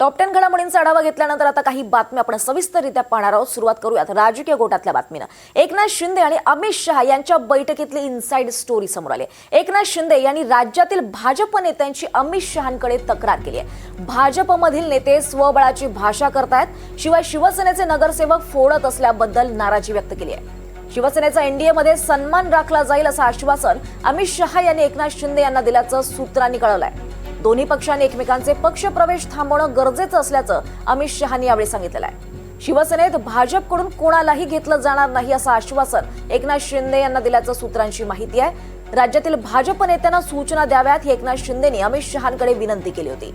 Top ten घडामोडींचा आढावा घेतल्यानंतर आता काही बातम्या आपण सविस्तररित्या पाहणार आहोत. सुरुवात करूयात राजकीय गोटातल्या बातमीनं. एकनाथ शिंदे आणि अमित शहा यांच्या बैठकीतली इनसाइड स्टोरी समोर आली आहे. एकनाथ शिंदे यांनी राज्यातील भाजप नेत्यांची अमित शहांकडे तक्रार केली आहे. भाजपमधील नेते स्वबळाची भाषा करतायत शिवाय शिवसेनेचे नगरसेवक फोडत असल्याबद्दल नाराजी व्यक्त केली आहे. शिवसेनेचा एनडीएमध्ये सन्मान राखला जाईल असं आश्वासन अमित शहा यांनी एकनाथ शिंदे यांना दिल्याचं सूत्रांनी कळवलं आहे दोन्ही पक्षांनी एकमेकांचे पक्ष प्रवेश थांबवणं गरजेचं असल्याचं अमित शहानी यावेळी सांगितलेलं आहे शिवसेनेत भाजपकडून कोणालाही घेतलं जाणार नाही असं आश्वासन एकनाथ शिंदे यांना दिल्याचं सूत्रांची माहिती आहे. राज्यातील भाजप नेत्यांना सूचना द्याव्यात ही एकनाथ शिंदेनी अमित शहांकडे विनंती केली होती.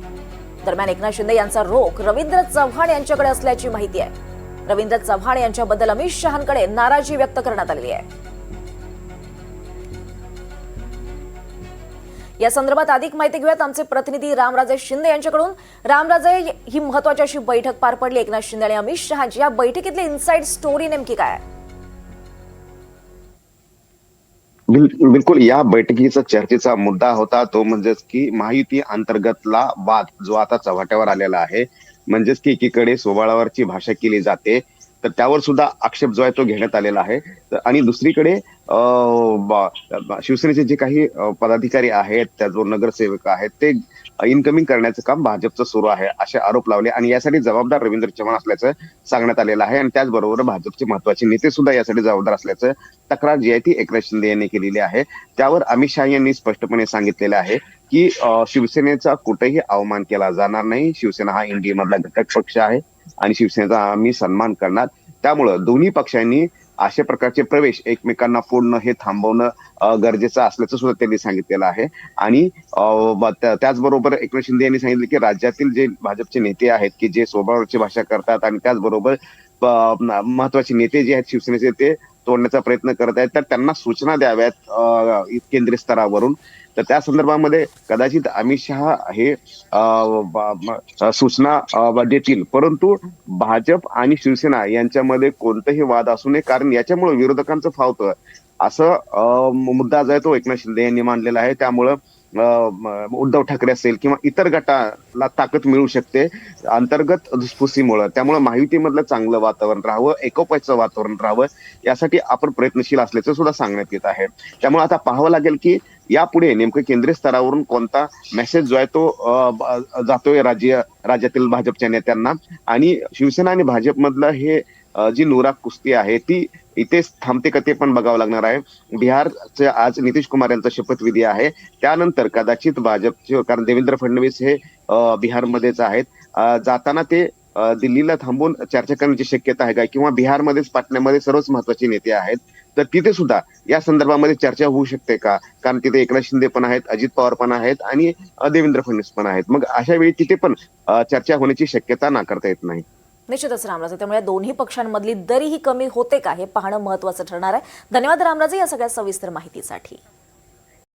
दरम्यान एकनाथ शिंदे यांचा रोख रवींद्र चव्हाण यांच्याकडे असल्याची माहिती आहे. रवींद्र चव्हाण यांच्याबद्दल अमित शहांकडे नाराजी व्यक्त करण्यात आलेली आहे. या संदर्भात अधिक माहिती घेऊयात. आमचे प्रतिनिधी रामराजे शिंदे यांच्याकडून. रामराजे ही महत्वाची अशी बैठक पार पडली. एकनाथ शिंदे आणि अमित शहाची या बैठकीतली इनसाइड स्टोरी नेमकी काय आहे? बिलकुल या बैठकीचा चर्चेचा मुद्दा होता तो म्हणजेच की महायुती अंतर्गतला वाद जो आता चव्हाट्यावर आलेला आहे म्हणजेच की एकीकडे सोबाळावरची भाषा केली जाते तर त्यावर सुद्धा आक्षेप जो आहे तो घेण्यात आलेला आहे. तर- आणि दुसरीकडे ब- शिवसेनेचे जे काही पदाधिकारी आहेत त्या जो नगरसेवक आहेत ते इनकमिंग करण्याचं काम भाजपचं सुरू आहे असे आरोप लावले. आणि यासाठी जबाबदार रवींद्र चव्हाण असल्याचं सांगण्यात आलेलं आहे. आणि त्याचबरोबर भाजपचे महत्त्वाचे नेते सुद्धा यासाठी जबाबदार असल्याचं तक्रार जी आहे ती एकनाथ शिंदे यांनी केलेली आहे. त्यावर अमित शहा यांनी स्पष्टपणे सांगितलेलं आहे की शिवसेनेचा कुठेही अवमान केला जाणार नाही. शिवसेना हा इंडिया मधला घटक पक्ष आहे. आणि शिवसेनेचा आम्ही सन्मान करणार. त्यामुळं दोन्ही पक्षांनी अशा प्रकारचे प्रवेश एकमेकांना फोडणं हे थांबवणं गरजेचं असल्याचं सुद्धा त्यांनी सांगितलेलं आहे. आणि त्याचबरोबर एकनाथ शिंदे यांनी सांगितलं की राज्यातील जे भाजपचे नेते आहेत की जे स्वभावाची भाषा करतात आणि त्याचबरोबर महत्त्वाचे नेते जे आहेत शिवसेनेचे ते तोडण्याचा प्रयत्न करत आहेत तर त्यांना सूचना द्याव्यात केंद्रीय स्तरावरून. तर त्या संदर्भामध्ये कदाचित अमित शहा हे सूचना देतील. परंतु भाजप आणि शिवसेना यांच्यामध्ये कोणतेही वाद असू नये कारण याच्यामुळे विरोधकांचं फावतं. असं मुद्दा जो आहे तो एकनाथ शिंदे यांनी मांडलेला आहे. त्यामुळं उद्धव ठाकरे असेल किंवा इतर गटाला ताकद मिळू शकते अंतर्गत धुसफुसीमुळे. त्यामुळे माहितीमधलं चांगलं वातावरण राहावं एकोपाचं वातावरण राहावं यासाठी आपण प्रयत्नशील असल्याचं सुद्धा सांगण्यात येत आहे. त्यामुळे आता पाहावं लागेल की यापुढे नेमकं केंद्रीय स्तरावरून कोणता मेसेज जो आहे तो जातोय राज्य राज्यातील भाजपच्या नेत्यांना. आणि शिवसेना आणि भाजपमधलं हे जी नुरा कुस्ती आहे ती इथेच थांबते का ते पण बघावं लागणार आहे. बिहारचे आज नितीश कुमार यांचा शपथविधी आहे. त्यानंतर कदाचित भाजपचे कारण देवेंद्र फडणवीस हे बिहारमध्येच आहेत. जाताना ते दिल्लीला थांबून चर्चा करण्याची शक्यता आहे का? किंवा बिहारमध्येच पाटण्यामध्ये सर्वच महत्त्वाचे नेते आहेत. तर तिथे सुद्धा या संदर्भामध्ये चर्चा होऊ शकते का? कारण तिथे एकनाथ शिंदे पण आहेत अजित पवार पण आहेत आणि देवेंद्र फडणवीस पण आहेत. मग अशा वेळी तिथे पण चर्चा होण्याची शक्यता नाकारता येत नाही. निश्चितच रामराजे. त्यामुळे दोन्ही पक्षांमधली दरी ही कमी होते का हे पाहणं महत्वाचं ठरणार आहे. धन्यवाद रामराजे या सगळ्या सविस्तर माहितीसाठी.